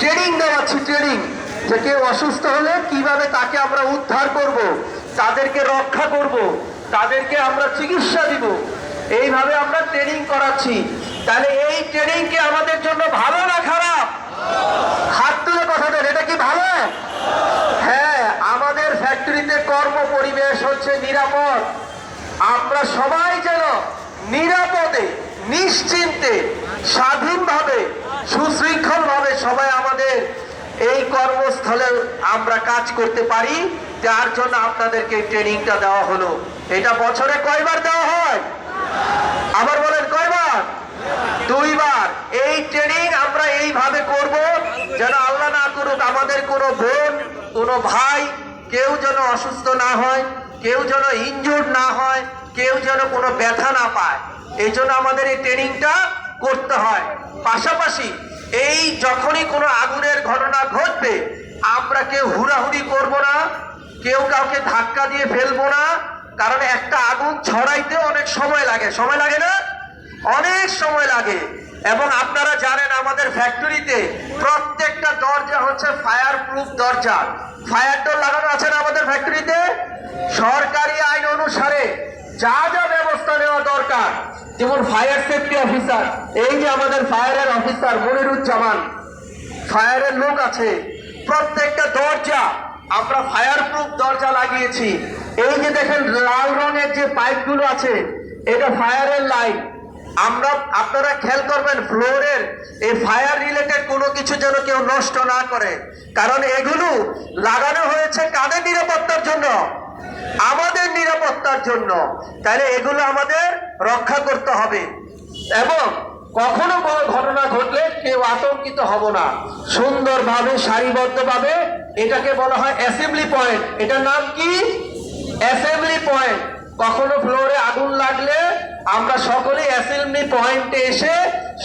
Training দেওয়াচ্ছি training যে কেউ অসুস্থ হলে কীভাবে তাকে আমরা উদ্ধার করব, তাদেরকে রক্ষা করব, তাদেরকে আমরা চিকিৎসা দিব, এইভাবে আমরা ট্রেনিং করাচ্ছি। তাহলে এই ট্রেনিং আমাদের জন্য ভালো না খারাপ? হাত তুলে কথা এটা কি ভালো? হ্যাঁ আমাদের ফ্যাক্টরিতে কর্ম পরিবেশ হচ্ছে নিরাপদ। আমরা সবাই যেন নিরাপদে, নিশ্চিন্তে স্বাধীনভাবে সুশৃঙ্খলভাবে সবাই আমাদের এই কর্মস্থলে আমরা কাজ করতে পারি, যার জন্য আপনাদেরকে ট্রেনিংটা দেওয়া হলো। এটা বছরে কয়বার দেওয়া হয়? আবার বলেন কয়বার? দুইবার। এই ট্রেনিং আমরা এইভাবে করব যেন আল্লাহ না করুক, আমাদের কোনো বোন, কোনো ভাই কেউ যেন অসুস্থ না হয়, কেউ যেন ইনজুর্ড না হয়, কেউ যেন কোনো ব্যথা না পায়। এই জন্য আমাদের এই ট্রেনিংটা করতে হয়। পাশাপাশি এই যখনই কোনো আগুনের ঘটনা ঘটবে, আমরা কেউ হুড়াহুড়ি করব না, কেউ কাউকে ধাক্কা দিয়ে ফেলব না, কারণ একটা আগুন ছড়াইতে অনেক সময় লাগে। সময় লাগে না? অনেক সময় লাগে। এবং আপনারা জানেন আমাদের ফ্যাক্টরিতে প্রত্যেকটা দরজা হচ্ছে ফায়ার প্রুফ দরজা। ফায়ার ডোর লাগানো আছে না আমাদের ফ্যাক্টরিতে? সরকারি আইন অনুসারে যা যা ব্যবস্থা নেওয়া দরকার যেমন ফায়ার সেফটি অফিসার এই যে আমাদের ফায়ারের অফিসার মনিরুজ্জামান ফায়ারের লোক আছে, প্রত্যেকটা দরজা, আমরা ফায়ার প্রুফ দরজা লাগিয়েছি। এই যে দেখেন লাল রঙের যে পাইপগুলো আছে, এটা ফায়ারের লাইন আমরা, আপনারা খেয়াল করবেন, ফ্লোরের এই ফায়ার রিলেটেড কোনো কিছু যেন কেউ নষ্ট না করে। কারণ এগুলো লাগানো হয়েছে কাদের নিরাপত্তার জন্য? আমাদের নিরাপত্তার জন্য। তাহলে এগুলো আমাদের রক্ষা করতে হবে। এবং কখনো কোনো ঘটনা ঘটলে কেউ আতঙ্কিত হব না। সুন্দরভাবে, সারিবদ্ধভাবে এটাকে বলা হয় অ্যাসেম্বলি পয়েন্ট এটার নাম কি? অ্যাসেম্বলি পয়েন্ট কখনো ফ্লোরে আগুন লাগলে আমরা সকলে অ্যাসেম্বলি পয়েন্টে এসে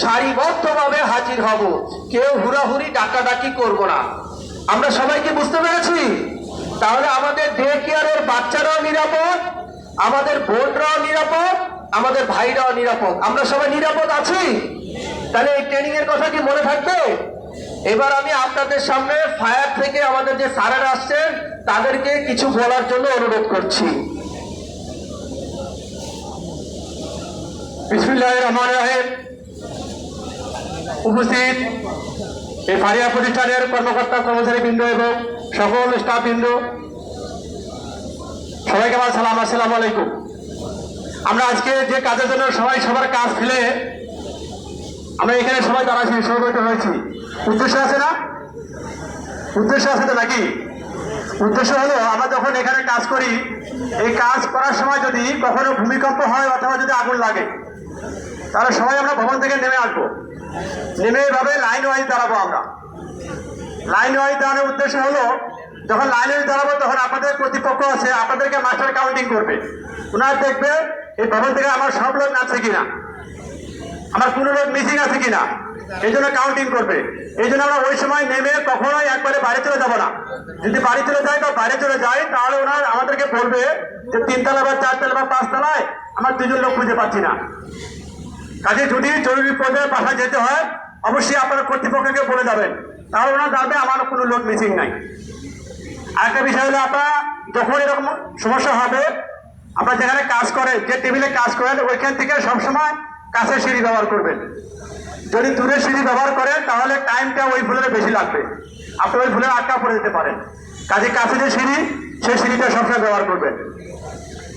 সারিবদ্ধভাবে হাজির হব। কেউ হুড়াহুড়ি, ডাকাডাকি করব না। আমরা সবাইকে বুঝতে পেরেছি? তাহলে আমাদের ডে কেয়ারের বাচ্চারাও নিরাপদ আমাদের বোনরাও নিরাপদ, আমাদের ভাইরাও নিরাপদ। আমরা সবাই নিরাপদ আছি? তাহলে এই ট্রেনিং এর কথা কি মনে থাকবে? এবার আমি আপনাদের সামনে ফায়ার থেকে আমাদের যে স্যারেরা আসছেন, তাদেরকে কিছু বলার জন্য অনুরোধ করছি। রাহিম। উপস্থিত এই ফারিয়া প্রতিষ্ঠানের কর্মকর্তা কর্মচারী বৃন্দ এবং সকল স্টাফ বৃন্দ সবাইকে আমার সালাম, আসসালামু আলাইকুম। আমরা আজকে যে কাজের জন্য সবাই সবার কাজ ফেলে, আমরা এখানে সবাই তারা সমবেত হয়েছি। উদ্দেশ্য আছে না? উদ্দেশ্য আছে তো নাকি? উদ্দেশ্য হলো, আমরা যখন এখানে কাজ করি, এই কাজ করার সময় যদি কখনো ভূমিকম্প হয় অথবা যদি আগুন লাগে, তাহলে সবাই আমরা ভবন থেকে নেমে আসব। নেমে এইভাবে লাইন ওয়াইজ দাঁড়াবো আমরা। লাইন ওয়াইজ দাঁড়ানোর উদ্দেশ্য হলো যখন লাইন দাঁড়াবো তখন আপনাদের কর্তৃপক্ষ আছে, আপনাদেরকে মাস্টার কাউন্টিং করবে। ওনার দেখবে, এই ভবন থেকে আমার সব লোক আছে কিনা, আমার কোনো লোক মিসিং আছে কিনা, এই জন্য কাউন্টিং করবে। এই জন্য আমরা ওই সময় নেমে কখনোই একবারে বাড়ি চলে যাব না। যদি বাড়ি চলে যায় বা বাইরে চলে যায়, তাহলে ওনার আমাদেরকে বলবে যে তিনতলা বা চারতলা বা পাঁচতলায় আমার দুজন লোক খুঁজে পাচ্ছি না। কাজে যদি জরুরি পর্যায়ে বাসা যেতে হয়, অবশ্যই আপনারা কর্তৃপক্ষকে বলে যাবেন। তাহলে ওনারা জানবে আমার কোনো লোক মিসিং নাই। আরেকটা বিষয় হলো আপনারা যখন এরকম সমস্যা হবে, আপনারা যেখানে কাজ করেন, যে টেবিলে কাজ করেন, ওইখান থেকে সবসময় কাছের সিঁড়ি ব্যবহার করবেন। যদি দূরের সিঁড়ি ব্যবহার করেন, তাহলে টাইমটা ওই ফুলের বেশি লাগবে। আপনি ওই ফুলের আটকা পড়ে যেতে পারেন। কাজে কাছে যে সিঁড়ি, সেই সিঁড়িটা সবসময় ব্যবহার করবেন।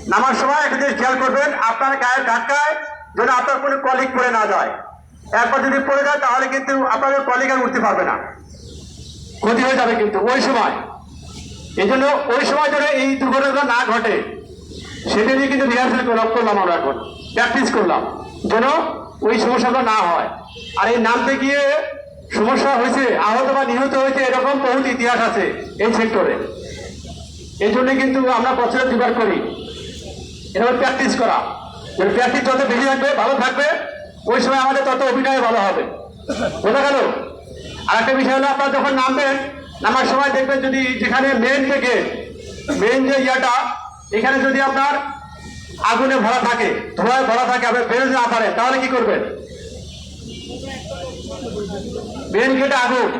নামার সময় একটা জিনিস খেয়াল করবেন, আপনার গায়ের ধাক্কায় যেন আপনার কোনো কলিক পড়ে না যায়। একবার যদি পড়ে যায়, তাহলে কিন্তু আপনাদের কলিক আর উঠতে পারবে না। ক্ষতি হয়ে যাবে কিন্তু, ওই সময়। এই জন্য ওই সময় যেন এই দুর্ঘটনা না ঘটে। সেটা নিয়ে কিন্তু রিহার্সাল করলাম করলাম আমরা এখন। প্র্যাকটিস করলাম, যেন ওই সমস্যাটা না হয়। আর এই নামতে গিয়ে সমস্যা হয়েছে, আহত বা নিহত হয়েছে, এরকম বহুত ইতিহাস আছে এই সেক্টরে এই জন্য কিন্তু আমরা বছরে দুবার করি। এরকম প্র্যাকটিস করা। প্র্যাকটিস যত বেশি থাকবে, ভালো থাকবে, ওই সময় আমাদের তত অভিনয় ভালো হবে। বোঝা গেল? আর একটা বিষয় হলো, আপনারা যখন নামবেন নামার সময় দেখবেন যদি যেখানে মেন থেকে মেন যে ইয়াটা, এখানে যদি আপনার আগুনে ভরা থাকে, ধোঁয়ায় ভরা থাকে আপনি বেরোতে না পারেন তাহলে কি করবেন? মেন গেটে আগুন।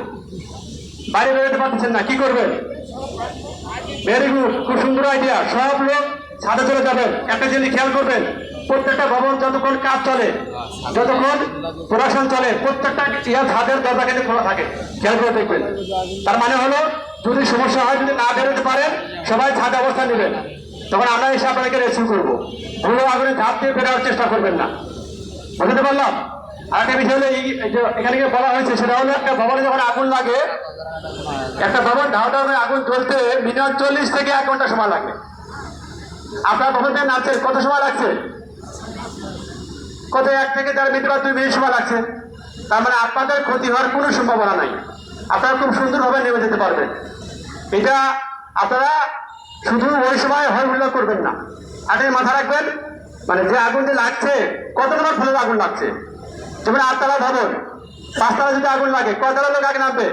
বাইরে বেরোতে পারতেছেন না, কি করবেন? ভেরি গুড খুব সুন্দর আইডিয়া সব লোক ছাদে চলে যাবেন। একটা জিনিস খেয়াল করবেন প্রত্যেকটা ভবন যতক্ষণ কাজ চলে, যতক্ষণ প্রশাসন চলে, প্রত্যেকটা ইয়া ছাদের দরজা কিন্তু খোলা থাকে। খেয়াল করে দেখবেন। তার মানে হলো, যদি সমস্যা হয়, যদি না বেরোতে পারেন, সবাই ছাদে অবস্থান নেবেন। তখন আমরা এসে আপনাকে রেসিভ করব। ধুলো আগুনে ঝাঁপ দিয়ে বেরোবার চেষ্টা করবেন না। বুঝতে পারলাম? আর একটা বিষয় হলো এখানে যে বলা হয়েছে, সেটা হলো একটা ভবনে যখন আগুন লাগে, একটা ভবন ঢাউ ঢাউ আগুন জ্বলতে মিনিমাম চল্লিশ থেকে এক ঘণ্টা সময় লাগে। আপনার ভবনটা নাচে কত সময় লাগছে? কত এক থেকে মিনিট বা দুই মিনিট সময় লাগছে। তার মানে আপনাদের ক্ষতি হওয়ার কোনো সম্ভাবনা নাই। আপনারা খুব সুন্দরভাবে নেমে যেতে পারবেন। এটা আপনারা শুধু ওই সময় হয় হুল্লা করবেন না। আগে মাথা রাখবেন মানে যে আগুন যে লাগছে কত নম্বর ফলের আগুন লাগছে? যেমন আটতলা ভবন, পাঁচতলা যদি আগুন লাগে কতলা লোক আগে নামবে?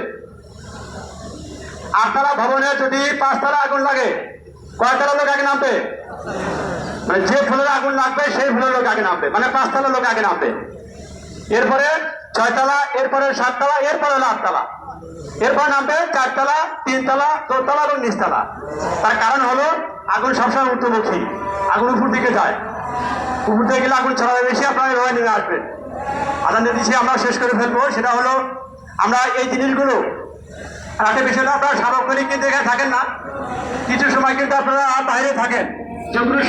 আটতলা ভবনে যদি পাঁচতলা আগুন লাগে, কয়তলা লোক আগে নামবে? মানে যে ফুলের আগুন লাগবে সেই ফুলের লোক আগে নামবে। মানে পাঁচতলা লোক আগে নামবে। এরপরে ছয়তলা, এরপরে সাততলা, এরপরে হলো আটতলা। এরপর নামবে চারতলা, তিনতলা দোতলা এবং নিচতলা। তার কারণ হলো, আগুন সবসময় ঊর্ধ্বমুখী। আগুন উপর দিকে যায়। উপর দিকে গেলে আগুন ছড়াবে বেশি, আপনারা এভাবে নেমে আসবেন। আদান দিচ্ছি, আমরা শেষ করে ফেলব। সেটা হলো, আমরা এই জিনিসগুলো একটা বিষয়টা আপনারা সার্বক্ষণিক কিন্তু এখানে থাকেন না। কিছু সময় কিন্তু আপনারা বাইরে থাকেন। যেগুলো